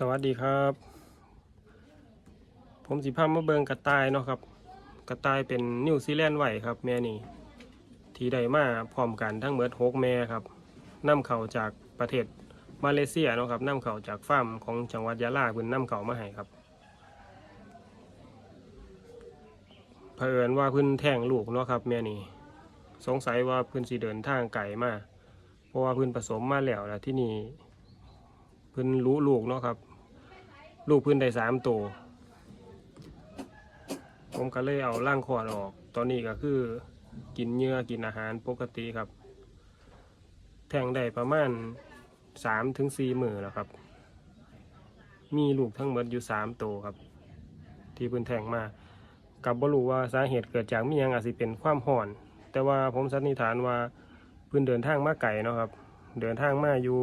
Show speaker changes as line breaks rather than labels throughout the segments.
สวัสดีครับ ผมสิพามาเบิงกระต่ายเนาะครับ กระต่ายเป็นนิวซีแลนด์ไหวครับ แม่นี่ที่ได้มาพร้อมกันทั้งเมดหกแม่ครับนำเข้าจากประเทศมาเลเซียเนาะครับนำเข้าจากฟาร์มของจังหวัดยะลาเพิ่นนำเข้ามาให้ครับเผอิญว่าเพิ่นแท่งลูกเนาะครับแม่นี่สงสัยว่าเพิ่นสิเดินทางไกลมาเพราะว่าเพิ่นผสมมาแล้วแล้วที่นี่เพิ่นรู้ลูกเนาะครับ ลูกพิ่นได้สามตัวผมก็เลยเอาร่างคลอดออก ตอนนี้ก็คือกินเนื้อกินอาหารปกติครับ แทงได้ประมาณสามถึงสี่มือแล้วครับ มีลูกทั้งหมดอยู่สามตัวครับ ที่พิ่นแทงมากับบรู้ว่าสาเหตุเกิดจากมียังอาจสิเป็นความห่อน แต่ว่าผมสันนิษฐานว่าพิ่นเดินทางมาไกลเนาะครับ เดินทางมาอยู่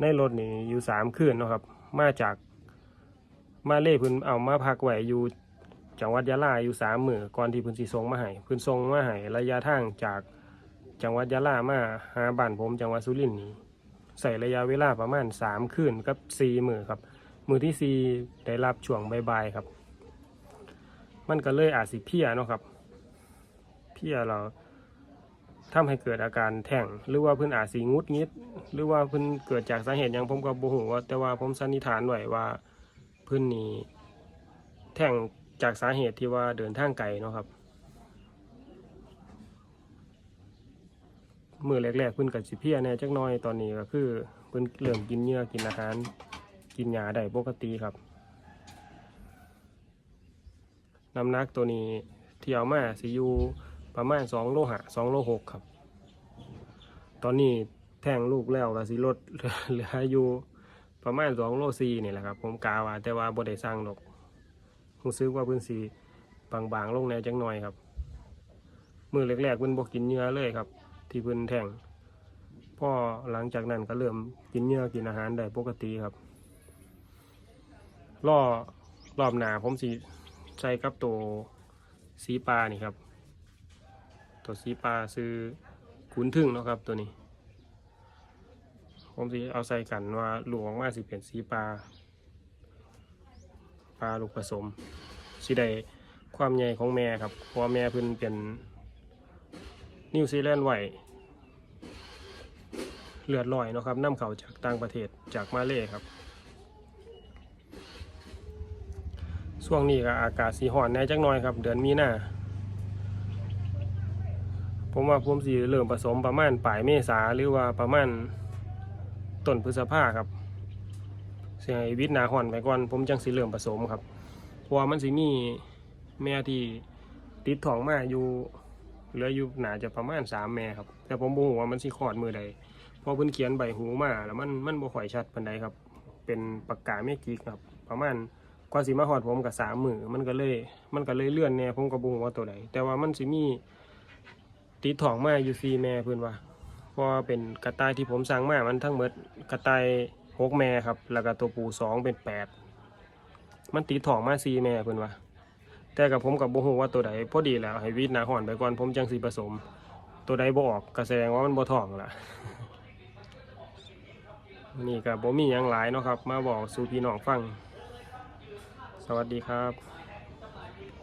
ในรถนี่อยู่สามคืนเนาะครับ มาจากมาเล่เพื้นเอามาพักไว้อยู่จังหวัดยะลาอยู่สามมือก่อนที่เพื้นสีส่งมาให้เพื้นส่งมาให้ระยะทางจากจังหวัดยะลามาหาบ้านผมจังหวัดสุรินทร์นี่ใส่ระยะเวลาประมาณสามคืนกับสี่มือครับ มือที่สี่ได้รับช่วงบ่ายๆครับ มันก็เลยอาจสิเพลียเนาะครับ เพลียเรา ทำให้เกิดอาการแท่ง หรือว่าเพื่นอาจสีงุดงิด หรือว่าเพิ่นเกิดจากสาเหตุหยังผมก็บ่ฮู้ว่าแต่ว่าผมสันนิษฐานไว้ว่าเพิ่นนี่แท่งจากสาเหตุที่ว่าเดินทางไกลเนาะครับมือแรกๆเพิ่นก็สิเพียแน่จักหน่อยตอนนี้ก็คือเพิ่นเริ่มกินเนื้อกินอาหาร กินยาได้ปกติครับน้ำหนักตัวนี้ที่เอามาสิอยู่ ประมาณ2โลหะ2โล6ครับ ตอนนี้แท่งลูกแล้วก็สิลดเหลืออยู่ประมาณสองโลซีนี่แหละครับ ผมกาว่าแต่ว่าบ่ได้สร้างดอกรู้สึกว่าพื้นสีบางๆลงแน่จังหน่อยครับ มือแรกๆเพิ่นบ่กินเนื้อเลยครับ ที่เพิ่นแท่งพอหลังจากนั้นก็เริ่มกินเนื้อกินอาหารได้ปกติครับล่อรอบหนาผมสิใส่กับตัวสีปลานี่ครับ ตัวสีปลาซื้อขุนทึ่งเนาะครับตัวนี้ ผมสิเอาใส่กันว่าลูกออกมาสิเป็นสีปลาปลาลูกผสมสิได้ความใหญ่ของแม่ครับเพราะแม่เพิ่นเป็นนิวซีแลนด์ไหวเลือดลอยเนาะครับนำเขาจากต่างประเทศจากมาเลครับช่วงนี้ก็อากาศสีห่อนแน่จักหน่อยครับ เดือนมีนา ผมว่าผมสิเริ่มผสมประมาณปลายเมษาหรือว่าประมาณต้นพฤษภาครับเสียวิทหนาห่อนไปก่อนผมจังสิเริ่มผสมครับเพราะว่ามันสิมีแม่ที่ติดท้องมาอยู่เหลืออยู่หนาจะประมาณสามแม่ครับ แต่ผมบ่ฮู้ว่ามันสิคลอดมือใดพอเพิ่นเขียนใบหูมาแล้วมันมันบ่ค่อยชัดปานใดครับ เป็นปากกาเมจิกครับ ประมาณกว่าสิมาฮอดผมกับสามมือมันก็เลย มันก็เลยเลื่อนแน่ผมก็บ่ฮู้ว่าตัวใดแต่ว่ามันสิมี ติดท้องมาอยู่สี่แม่เพิ่นว่าเพราะว่าเป็นกระต่ายที่ผมสั่งมามันทั้งหมดกระต่ายหกแม่ครับ แล้วก็ตัวปูสองเป็นแปดมันตีท้องมาสี่แม่เพิ่นว่าแต่กับผมกับบ่ฮู้ว่าตัวใดพอดีแล้วให้วีดหนาห่อนไปก่อนผมจังสิผสม ตัวใดบ่ออกก็แสดงว่ามันบ่ท้องล่ะนี่ก็บ่มีหยังหลายเนาะครับ มาบอกสู่พี่น้องฟัง สวัสดีครับ